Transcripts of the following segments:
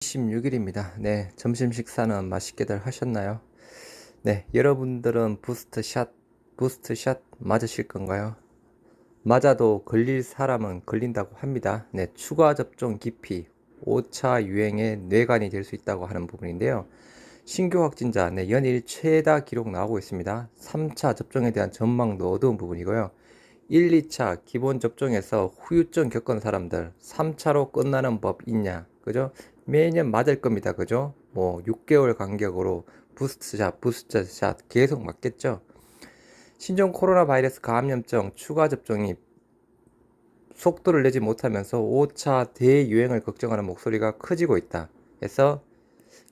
26일입니다. 네, 점심 식사는 맛있게들 하셨나요? 네, 여러분들은 부스트 샷, 부스트 샷 맞으실 건가요? 맞아도 걸릴 사람은 걸린다고 합니다. 네, 추가 접종 기피, 5차 유행의 뇌관이 될 수 있다고 하는 부분인데요. 신규 확진자, 네, 연일 최다 기록 나오고 있습니다. 3차 접종에 대한 전망도 어두운 부분이고요. 1, 2차 기본 접종에서 후유증 겪은 사람들 3차로 끝나는 법 있냐? 그죠? 매년 맞을 겁니다. 그죠? 뭐 6개월 간격으로 부스트샷, 부스트샷 계속 맞겠죠? 신종 코로나 바이러스 감염증 추가 접종이 속도를 내지 못하면서 5차 대유행을 걱정하는 목소리가 커지고 있다. 해서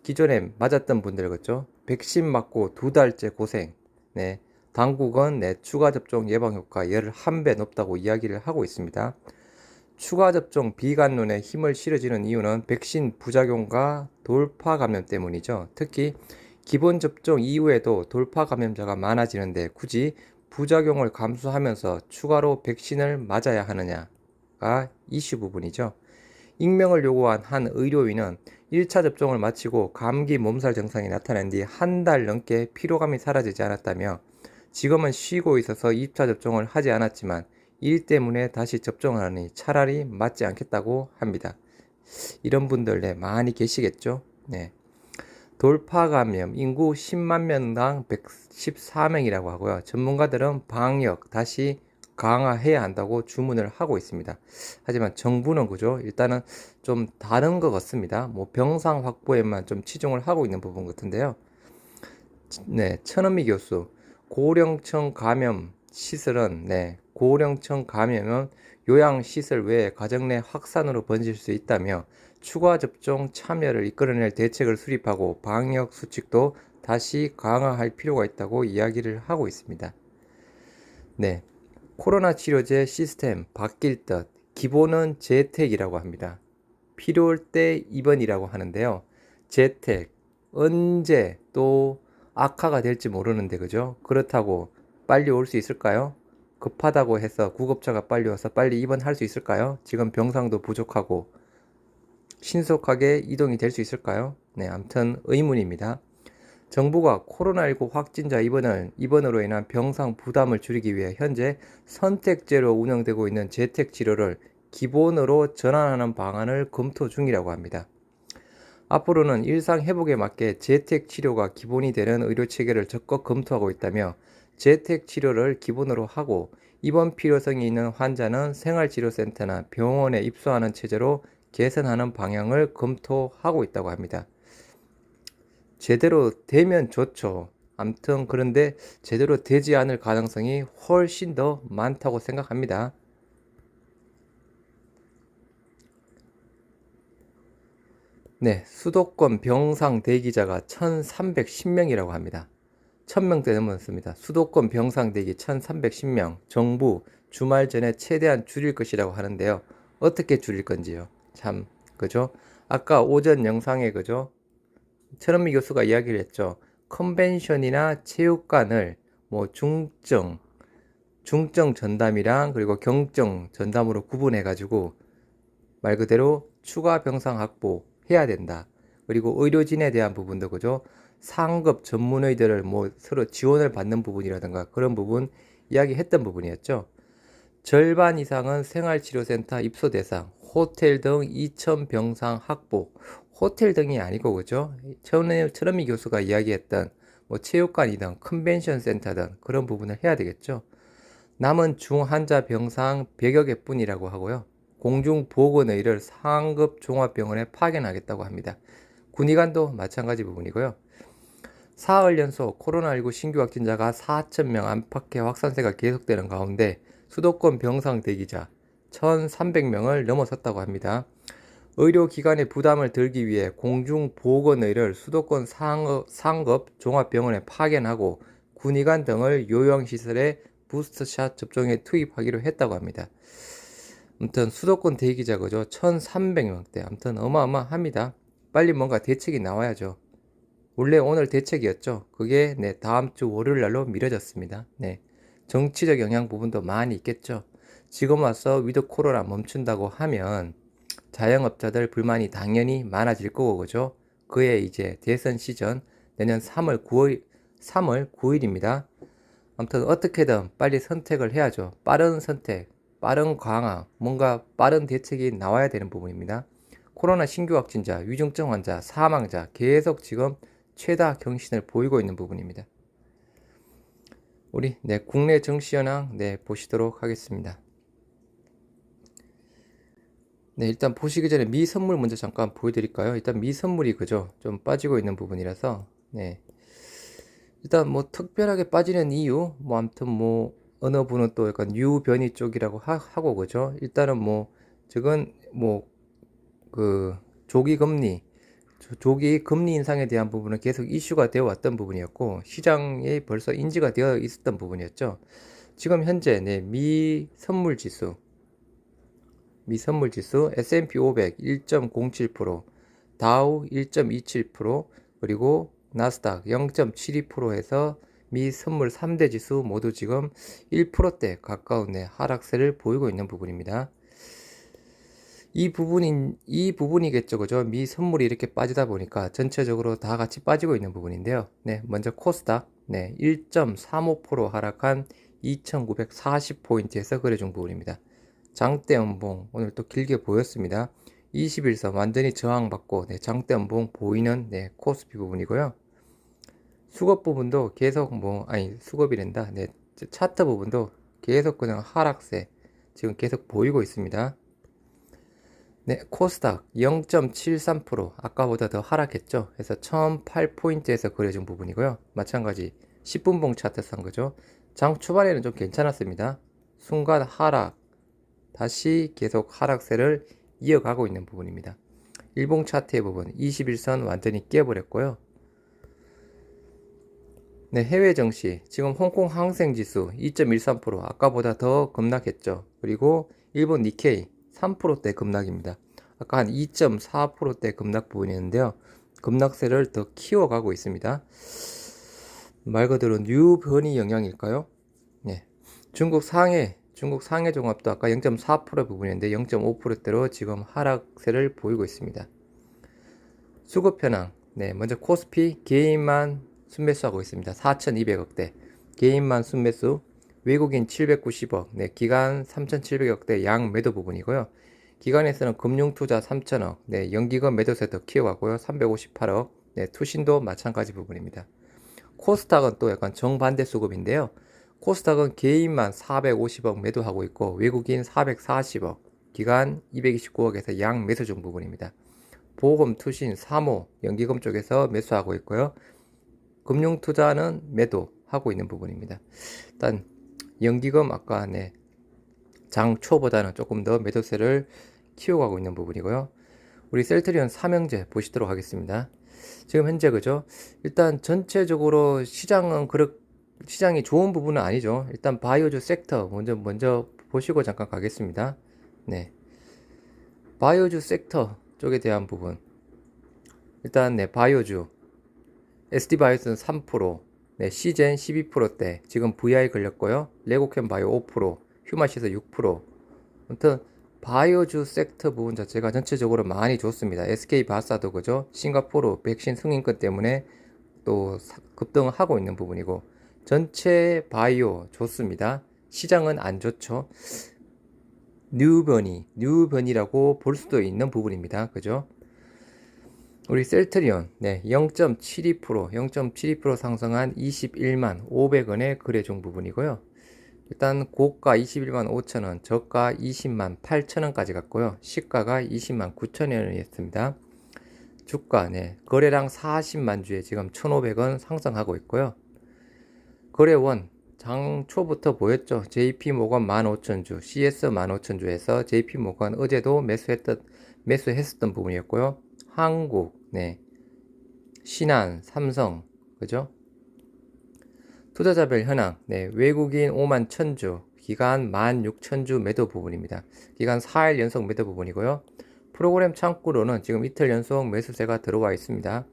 기존에 맞았던 분들 그죠? 백신 맞고 두 달째 고생. 네. 당국은 내 추가 접종 예방 효과 열한 배 높다고 이야기를 하고 있습니다. 추가 접종 비관론에 힘을 실어지는 이유는 백신 부작용과 돌파 감염 때문이죠. 특히 기본 접종 이후에도 돌파 감염자가 많아지는데 굳이 부작용을 감수하면서 추가로 백신을 맞아야 하느냐가 이슈 부분이죠. 익명을 요구한 한 의료인은 1차 접종을 마치고 감기 몸살 증상이 나타난 뒤 한 달 넘게 피로감이 사라지지 않았다며 지금은 쉬고 있어서 2차 접종을 하지 않았지만 일 때문에 다시 접종을 하니 차라리 맞지 않겠다고 합니다. 이런 분들 네, 많이 계시겠죠? 네. 돌파 감염 인구 10만 명당 114명이라고 하고요. 전문가들은 방역 다시 강화해야 한다고 주문을 하고 있습니다. 하지만 정부는 그죠? 일단은 좀 다른 것 같습니다. 뭐 병상 확보에만 좀 치중을 하고 있는 부분 같은데요. 네, 천은미 교수 고령층 감염 시설은 네, 고령층 감염은 요양 시설 외에 가정 내 확산으로 번질 수 있다며 추가 접종 참여를 이끌어낼 대책을 수립하고 방역 수칙도 다시 강화할 필요가 있다고 이야기를 하고 있습니다. 네. 코로나 치료제 시스템 바뀔 듯 기본은 재택이라고 합니다. 필요할 때 입원이라고 하는데요. 재택 언제 또 악화가 될지 모르는데 그죠? 그렇다고 빨리 올 수 있을까요? 급하다고 해서 구급차가 빨리 와서 빨리 입원할 수 있을까요? 지금 병상도 부족하고 신속하게 이동이 될 수 있을까요? 네, 아무튼 의문입니다. 정부가 코로나19 확진자 입원을, 입원으로 인한 병상 부담을 줄이기 위해 현재 선택제로 운영되고 있는 재택 치료를 기본으로 전환하는 방안을 검토 중이라고 합니다. 앞으로는 일상 회복에 맞게 재택 치료가 기본이 되는 의료 체계를 적극 검토하고 있다며 재택 치료를 기본으로 하고 입원 필요성이 있는 환자는 생활치료센터나 병원에 입소하는 체제로 개선하는 방향을 검토하고 있다고 합니다. 제대로 되면 좋죠. 암튼 그런데 제대로 되지 않을 가능성이 훨씬 더 많다고 생각합니다. 네, 수도권 병상 대기자가 1310명이라고 합니다. 1000명대 넘었습니다. 수도권 병상 대기 1310명. 정부 주말 전에 최대한 줄일 것이라고 하는데요. 어떻게 줄일 건지요? 참, 그죠? 아까 오전 영상에 그죠? 최런미 교수가 이야기를 했죠. 컨벤션이나 체육관을 뭐 중증, 중증 전담이랑 그리고 경증 전담으로 구분해 가지고 말 그대로 추가 병상 확보 해야 된다. 그리고 의료진에 대한 부분도 그죠? 상급 전문의들을 뭐 서로 지원을 받는 부분이라든가 그런 부분 이야기했던 부분이었죠. 절반 이상은 생활치료센터 입소 대상, 호텔 등 2천 병상 확보, 호텔 등이 아니고 그죠? 천은미 교수가 이야기했던 뭐 체육관이든 컨벤션 센터든 그런 부분을 해야 되겠죠. 남은 중환자 병상 100여 개뿐이라고 하고요. 공중보건의를 상급 종합병원에 파견하겠다고 합니다. 군의관도 마찬가지 부분이고요. 사흘 연속 코로나19 신규 확진자가 4천명 안팎의 확산세가 계속되는 가운데 수도권 병상 대기자 1,300명을 넘어섰다고 합니다. 의료기관의 부담을 들기 위해 공중보건의를 수도권 상급, 상급 종합병원에 파견하고 군의관 등을 요양시설에 부스트샷 접종에 투입하기로 했다고 합니다. 아무튼 수도권 대기자 그죠? 1,300명대. 아무튼 어마어마합니다. 빨리 뭔가 대책이 나와야죠. 원래 오늘 대책이었죠. 그게 네, 다음 주 월요일 날로 미뤄졌습니다. 네. 정치적 영향 부분도 많이 있겠죠. 지금 와서 위드 코로나 멈춘다고 하면 자영업자들 불만이 당연히 많아질 거고 그죠? 그의 이제 대선 시전 내년 3월 9일 3월 9일입니다. 아무튼 어떻게든 빨리 선택을 해야죠. 빠른 선택, 빠른 강화, 뭔가 빠른 대책이 나와야 되는 부분입니다. 코로나 신규 확진자, 위중증 환자, 사망자 계속 지금 최다 경신을 보이고 있는 부분입니다. 우리 네, 국내 정시 현황 네, 보시도록 하겠습니다. 네, 일단 보시기 전에 미 선물 먼저 잠깐 보여드릴까요? 일단 미 선물이 그죠? 좀 빠지고 있는 부분이라서 네. 일단 뭐 특별하게 빠지는 이유 뭐 아무튼 뭐 어느 분은 또 약간 유변이 쪽이라고 하, 고 그죠? 일단은 뭐 저건 뭐 그 조기 금리 조기 금리 인상에 대한 부분은 계속 이슈가 되어 왔던 부분이었고 시장에 벌써 인지가 되어 있었던 부분이었죠. 지금 현재 네, 미 선물 지수 미 선물 지수 S&P 500 1.07%, 다우 1.27%, 그리고 나스닥 0.72%에서 미 선물 3대 지수 모두 지금 1%대 가까운 네, 하락세를 보이고 있는 부분입니다. 이 부분인 이 부분이겠죠, 그죠? 미 선물이 이렇게 빠지다 보니까 전체적으로 다 같이 빠지고 있는 부분인데요. 네, 먼저 코스닥 네, 1.35% 하락한 2,940포인트에서 거래중 부분입니다. 장대 연봉 오늘 또 길게 보였습니다. 21선 완전히 저항받고 네, 장대 연봉 보이는 네, 코스피 부분이고요. 수급 부분도 계속 뭐 아니 수급이랜다. 네, 차트 부분도 계속 그냥 하락세 지금 계속 보이고 있습니다. 네, 코스닥 0.73% 아까보다 더 하락했죠. 그래서 1008포인트에서 그려진 부분이고요. 마찬가지 10분봉 차트 산 거죠. 장 초반에는 좀 괜찮았습니다. 순간 하락, 다시 계속 하락세를 이어가고 있는 부분입니다. 일봉 차트의 부분 21선 완전히 깨버렸고요. 네, 해외 정시 지금 홍콩 항생 지수 2.13% 아까보다 더 급락했죠. 그리고 일본 니케이 3%대 급락입니다. 아까 한 2.4%대 급락 부분이었는데요. 급락세를 더 키워가고 있습니다. 말 그대로 뉴 변이 영향일까요? 네. 중국 상해, 중국 상해 종합도 아까 0.4% 부분이었는데 0.5%대로 지금 하락세를 보이고 있습니다. 수급 현황. 네, 먼저 코스피 개인만 순매수하고 있습니다. 4,200억대. 개인만 순매수. 외국인 790억. 네, 기간 3,700억대 양 매도 부분이고요. 기관에서는 금융투자 3천억, 네, 연기금 매도세 더 키워가고요. 358억, 네, 투신도 마찬가지 부분입니다. 코스닥은 또 약간 정반대 수급인데요. 코스닥은 개인만 450억 매도하고 있고 외국인 440억, 기간 229억에서 양 매수 중 부분입니다. 보험, 투신, 사모, 연기금 쪽에서 매수하고 있고요. 금융투자는 매도하고 있는 부분입니다. 일단 연기금 아까 네, 장 초보다는 조금 더 매도세를 키워가고 있는 부분이고요. 우리 셀트리온 삼형제 보시도록 하겠습니다. 지금 현재 그죠? 일단 전체적으로 시장은 그렇 시장이 좋은 부분은 아니죠. 일단 바이오주 섹터 먼저 먼저 보시고 잠깐 가겠습니다. 네. 바이오주 섹터 쪽에 대한 부분. 일단 네, 바이오주 SD 바이오스는 3%, 네, 시젠 12%대, 지금 VI 걸렸고요. 레고캠 바이오 5%, 휴마시에서 6%. 아무튼 바이오주 섹터 부분 자체가 전체적으로 많이 좋습니다. SK 바사도 그죠? 싱가포르 백신 승인권 때문에 또 급등을 하고 있는 부분이고 전체 바이오 좋습니다. 시장은 안 좋죠. 뉴버니, 뉴버니라고 볼 수도 있는 부분입니다. 그죠? 우리 셀트리온 네, 0.72% 0.72% 상승한 21만 500원의 거래 중 부분이고요. 일단 고가 21만 5천원, 저가 20만 8천원까지 갔고요. 시가가 20만 9천원이었습니다. 주가, 네. 거래량 40만 주에 지금 1,500원 상승하고 있고요. 거래원, 장 초부터 보였죠. JP 모건 15,000주, CS 15,000주에서 JP 모건 어제도 매수했던, 매수했었던 부분이었고요. 한국, 네. 신한, 삼성, 그죠? 투자자별 현황, 네, 외국인 5만 1000주, 기간 16,000주 매도 부분입니다. 기간 4일 연속 매도 부분이고요. 프로그램 창구로는 지금 이틀 연속 매수세가 들어와 있습니다.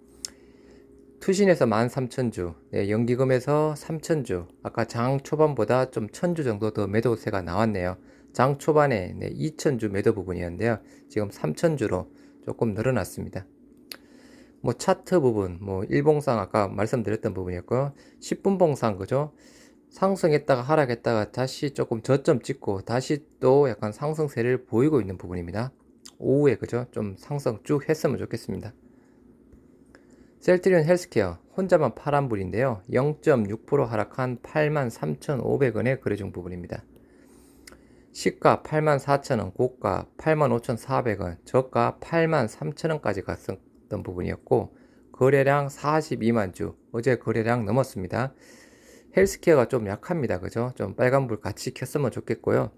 투신에서 13,000주, 네, 연기금에서 3,000주, 아까 장 초반보다 좀 1,000주 정도 더 매도세가 나왔네요. 장 초반에 네, 2,000주 매도 부분이었는데요. 지금 3,000주로 조금 늘어났습니다. 뭐 차트 부분, 뭐 일봉상 아까 말씀드렸던 부분이었고요. 10분 봉상 그죠? 상승했다가 하락했다가 다시 조금 저점 찍고 다시 또 약간 상승세를 보이고 있는 부분입니다. 오후에 그죠? 좀 상승 쭉 했으면 좋겠습니다. 셀트리온 헬스케어 혼자만 파란불인데요. 0.6% 하락한 83,500원에 거래중 부분입니다. 시가 84,000원, 고가 85,400원, 저가 83,000원까지 갔었던 부분이었고 거래량 42만 주, 어제 거래량 넘었습니다. 헬스케어가 좀 약합니다. 그죠? 좀 빨간불 같이 켰으면 좋겠고요.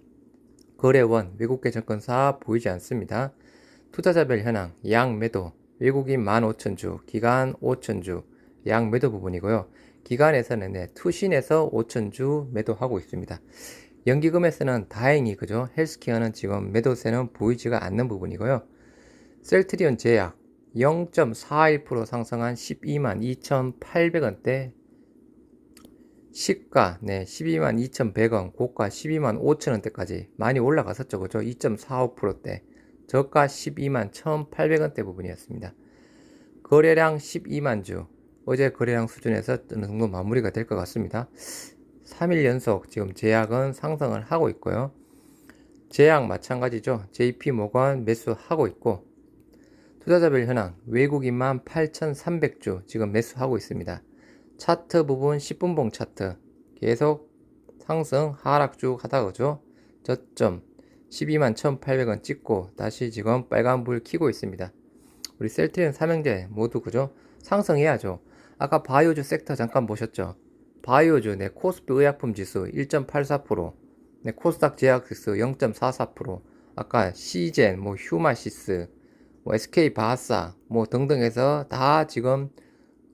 거래원, 외국계 증권사 보이지 않습니다. 투자자별 현황, 양 매도, 외국인 15,000주, 기간 5,000주, 양 매도 부분이고요. 기간에서는 네, 투신에서 5,000주 매도하고 있습니다. 연기금에서는 다행히 그죠? 헬스케어는 지금 매도세는 보이지가 않는 부분이고요. 셀트리온 제약 0.41% 상승한 12만 2,800원대 시가 네 12만 2,100원, 고가 12만 5천원대까지 많이 올라갔었죠. 그죠? 2.45%대. 저가 12만 1,800원대 부분이었습니다. 거래량 12만 주. 어제 거래량 수준에서 어느 정도 마무리가 될 것 같습니다. 3일 연속 지금 제약은 상승을 하고 있고요. 제약 마찬가지죠. JP 모건 매수하고 있고 투자자별 현황. 외국인만 8,300주 지금 매수하고 있습니다. 차트 부분 10분봉 차트. 계속 상승 하락 쭉 하다 그죠. 저점 12만 1800원 찍고 다시 지금 빨간불 켜고 있습니다. 우리 셀트리온 삼형제 모두 그죠? 상승해야죠. 아까 바이오주 섹터 잠깐 보셨죠 바이오주 네 코스피 의약품 지수 1.84%, 네 코스닥 제약 지수 0.44%, 아까 시젠, 뭐 휴마시스, 뭐 SK 바하사, 뭐 등등해서 다 지금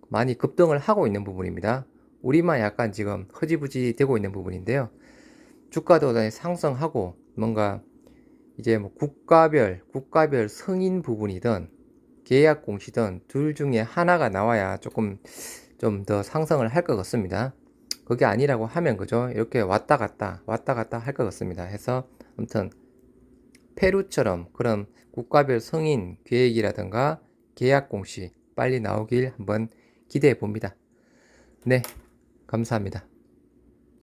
많이 급등을 하고 있는 부분입니다. 우리만 약간 지금 흐지부지 되고 있는 부분인데요. 주가도 상승하고 뭔가 이제 뭐 국가별 국가별 승인 부분이든 계약 공시든 둘 중에 하나가 나와야 조금 좀 더 상승을 할 것 같습니다. 그게 아니라고 하면 그죠? 이렇게 왔다 갔다 왔다 갔다 할 것 같습니다. 해서 아무튼 페루처럼 그런 국가별 승인 계획이라든가 계약 공시 빨리 나오길 한번 기대해 봅니다. 네, 감사합니다.